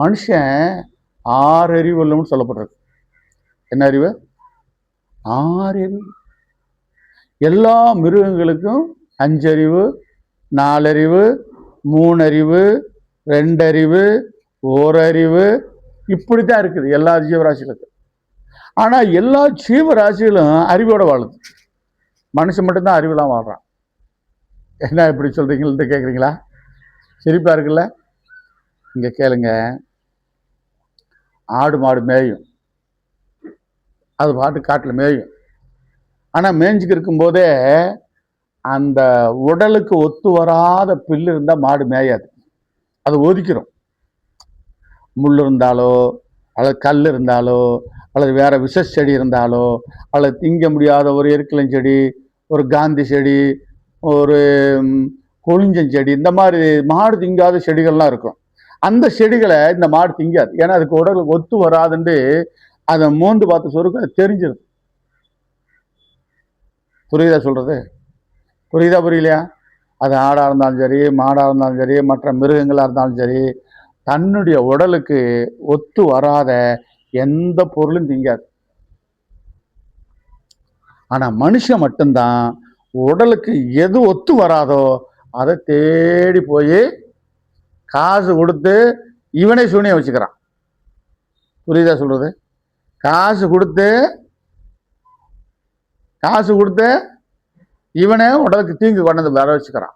மனுஷன் ஆறு அறிவு உள்ளவன்னு சொல்லப்படுறது என்ன அறிவு? ஆறு அறிவு. எல்லா மிருகங்களுக்கும் அஞ்சறிவு நாலறிவு மூணறிவு ரெண்டறிவு ஓரறிவு இப்படி தான் இருக்குது எல்லா ஜீவராசிகளுக்கும். ஆனால் எல்லா ஜீவராசிகளும் அறிவோட வாழுது. மனுஷன் மட்டும்தான் அறிவுலாம் வாழ்கிறான் என்ன இப்படி சொல்கிறீங்கள்ட்டு கேட்குறீங்களா சிரிப்பாக இருக்குல்ல? இங்கே கேளுங்க. ஆடு மாடு மேயும். அது பாட்டு காட்டில் மேயும். ஆனால் மேய்ஞ்சிக்கு இருக்கும்போதே அந்த உடலுக்கு ஒத்து வராத புல்லு இருந்தால் மாடு மேயாது. அது ஒதுக்கிறோம். முள் இருந்தாலோ அல்லது கல் இருந்தாலோ அல்லது வேறு விஷ செடி இருந்தாலோ அல்லது திங்க முடியாத ஒரு எருக்கலம் செடி ஒரு காந்தி செடி ஒரு ம், கொழிஞ்சஞ்செடி இந்த மாதிரி மாடு திங்காத செடிகள்லாம் இருக்கும். அந்த செடிகளை இந்த மாடு திங்காது. ஏன்னா அதுக்கு உடலுக்கு ஒத்து வராதுன்ட்டு அதை மோந்து பார்த்த சொருக்கு அது தெரிஞ்சிருது. புரியுதா சொல்கிறது புரியுதா புரியலையா? அது ஆடாக இருந்தாலும் சரி மாடாக இருந்தாலும் சரி மற்ற மிருகங்களாக இருந்தாலும் சரி தன்னுடைய உடலுக்கு ஒத்து வராத எந்த பொருளும் திங்காது. ஆனால் மனுஷன் மட்டும்தான் உடலுக்கு எது ஒத்து வராதோ அதை தேடி போய் காசு கொடுத்து இவனே சூனியம் வச்சுக்கிறான். புரியுதா சொல்கிறது காசு கொடுத்து காசு கொடுத்து இவனே உடலுக்கு தீங்கு கொண்டது வர வச்சுக்கிறான்.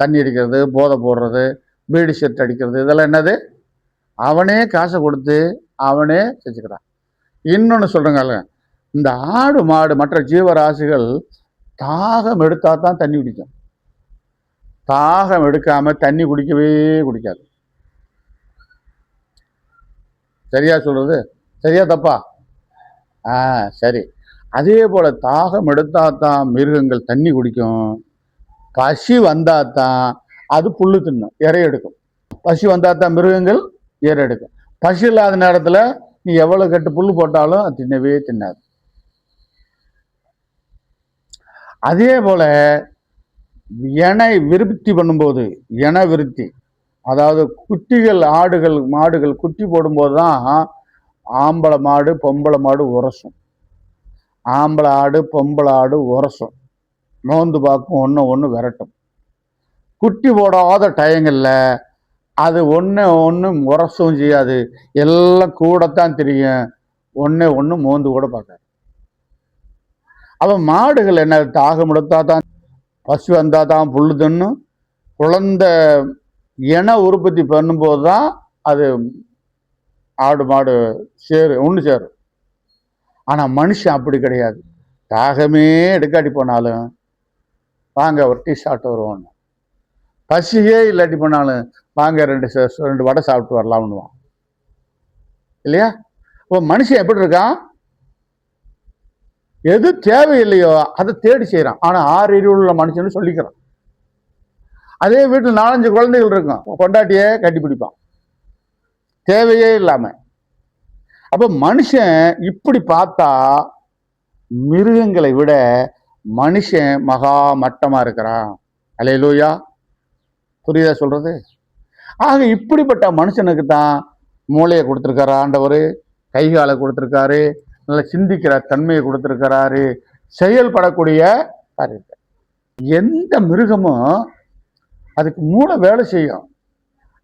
தண்ணி அடிக்கிறது போதை போடுறது பீடி ஷர்ட் அடிக்கிறது இதெல்லாம் என்னது? அவனே காசை கொடுத்து அவனே செஞ்சுக்கிறான். இன்னொன்று சொல்கிறேங்க இந்த ஆடு மாடு மற்ற ஜீவராசிகள் தாகம் எடுத்தால் தான் தண்ணி குடிக்கும். தாகம் எடுக்காம தண்ணி குடிக்கவே குடிக்காது. சரியா சொல்றது? சரியா தப்பா? ஆ சரி. அதே போல தாகம் எடுத்தால் தான் மிருகங்கள் தண்ணி குடிக்கும். பசி வந்தால் தான் அது புல்லு தின்னும் இறை எடுக்கும். பசி வந்தால் தான் மிருகங்கள் இறை எடுக்கும். பசி இல்லாத நேரத்துல நீ எவ்வளவு கட்டு புல்லு போட்டாலும் அது தின்னவே தின்னாது. அதே போல என விருத்தி பண்ணும்போது என விருத்தி. அதாவது குட்டிகள் ஆடுகள் மாடுகள் குட்டி போடும்போது தான் ஆம்பளை மாடு பொம்பளை மாடு உரசும். ஆம்பளை ஆடு பொம்பளை ஆடு உரசும். நோந்து பார்க்கும் ஒன்று ஒன்று விரட்டும். குட்டி போடாத டயங்களில் அது ஒன்று ஒன்றும் உரசவும் செய்யாது. எல்லாம் கூடத்தான் தெரியும். ஒன்று ஒன்று மோந்து கூட பார்க்காது. அப்போ மாடுகள் என்ன தாகம் எடுத்தா தான் பசு வந்தால் தான் புல் தின்னும் குழந்த இன உற்பத்தி பண்ணும்போது தான் அது ஆடு மாடு சேரு ஒன்று சேரும். ஆனால் மனுஷன் அப்படி கிடையாது. தாகமே எடுக்காட்டி போனாலும் வாங்க ஒரு டீ சாப்பிட்டு வருவோன்னு பசியே இல்லாட்டி போனாலும் வாங்க ரெண்டு ரெண்டு வடை சாப்பிட்டு வரலாம்னுவான். இல்லையா? இப்போ மனுஷன் எப்படி இருக்கான்? எது தேவையில்லையோ அதை தேடி செய்கிறான் ஆனால் ஆறு அறிவு உள்ள மனுஷன்னு சொல்லிக்கிறான். அதே வீட்டில் நாலஞ்சு குழந்தைகள் இருக்கும். கொண்டாட்டியே கட்டி பிடிப்பான். தேவையே இல்லாமல் அப்போ மனுஷன் இப்படி பார்த்தா மிருகங்களை விட மனுஷன் மகா மட்டமாக இருக்கிறான். அலையலூயா. புரியுதா சொல்கிறது ஆக இப்படிப்பட்ட மனுஷனுக்கு தான் மூளையை கொடுத்துருக்காரு ஆண்டவர்? கை காலை கொடுத்துருக்காரு. நல்ல சிந்திக்கிற தன்மையை கொடுத்துருக்கிறாரு. செயல்படக்கூடிய காரியத்தை எந்த மிருகமும் அதுக்கு மூளை வேலை செய்யும்.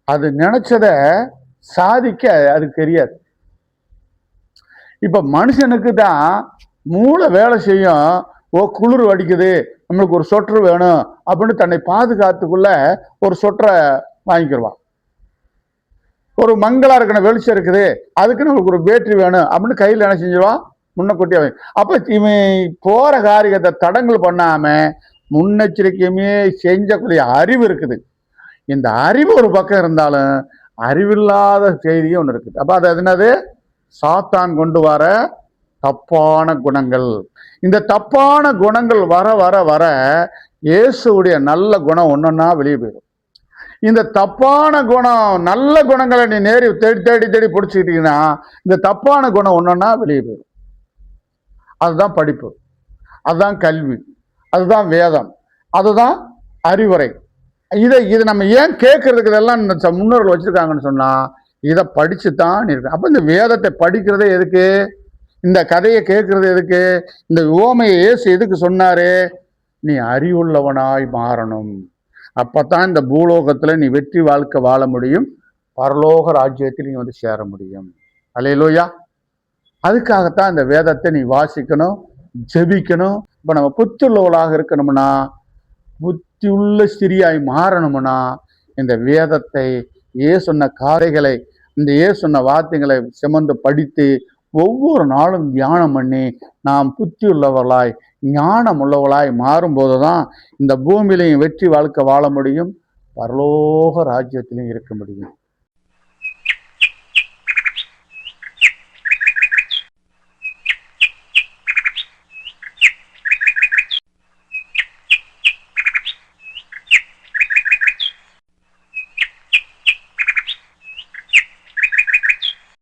அது நினைச்சத சாதிக்க அதுக்கு தெரியாது. இப்ப மனுஷனுக்கு தான் மூளை வேலை செய்யும். ஓ குளிர் அடிக்குது நம்மளுக்கு ஒரு சொட்டர் வேணும். அப்படின்னு தன்னை பாதுகாத்துக்குள்ள ஒரு சொட்டரை வாங்கிக்கிடுவான் ஒரு மங்களா இருக்கணும் வெளிச்சம் இருக்குது. அதுக்கு நம்மளுக்கு ஒரு பேட்டரி வேணும். அப்படின்னு கையில் என்ன செஞ்சிருவான் முன்னக்கூட்டி அவன் அப்ப இவன் போற காரியத்தை தடங்கள் பண்ணாம முன்னெச்சரிக்கையுமே செஞ்சக்கூடிய அறிவு இருக்குது. இந்த அறிவு ஒரு பக்கம் இருந்தாலும் அறிவில்லாத செய்தியும் ஒன்று இருக்குது. அப்போ அது என்னது? சாத்தான் கொண்டு வர தப்பான குணங்கள். இந்த தப்பான குணங்கள் வர வர வர இயேசுடைய நல்ல குணம் ஒன்றுன்னா வெளியே போயிடும். இந்த தப்பான குணம் நல்ல குணங்களை நீ நேரி தேடி தேடி தேடி பிடிச்சிக்கிட்டீங்கன்னா இந்த தப்பான குணம் ஒன்றுன்னா வெளியே போயிடும். அதுதான் படிப்பு. அதுதான் கல்வி. அதுதான் வேதம். அதுதான் அறிவுரை. இதை இது நம்ம ஏன் கேட்கறதுக்கு இதெல்லாம் இந்த ச- முன்னோர்கள் வச்சுருக்காங்கன்னு சொன்னால் இதை படித்து தான் இருக்கு அப்போ இந்த வேதத்தை படிக்கிறதே எதுக்கு? இந்த கதையை கேட்கறது எதுக்கு? இந்த ஓமையை ஏசு எதுக்கு சொன்னாரு? நீ அறிவுள்ளவனாய் மாறணும். அப்போ தான் இந்த பூலோகத்தில் நீ வெற்றி வாழ்க்கை வாழ முடியும். பரலோக ராஜ்யத்தில் நீ வந்து சேர முடியும். அலையிலோயா அதுக்காகத்தான் இந்த வேதத்தை நீ வாசிக்கணும் ஜெபிக்கணும். இப்போ நம்ம புத்துள்ளவளாக இருக்கணும்னா புத்தியுள்ள ஸ்திரியாய் மாறணும்னா இந்த வேதத்தை ஏ சொன்ன காரைகளை இந்த ஏ சொன்ன வார்த்தைகளை சுமந்து படித்து ஒவ்வொரு நாளும் தியானம் பண்ணி நாம் புத்தி உள்ளவர்களாய் ஞானம் உள்ளவளாய் மாறும்போது தான் இந்த பூமியிலையும் வெற்றி வாழ்க்கை வாழ முடியும். பரலோக ராஜ்யத்திலையும் இருக்க முடியும்.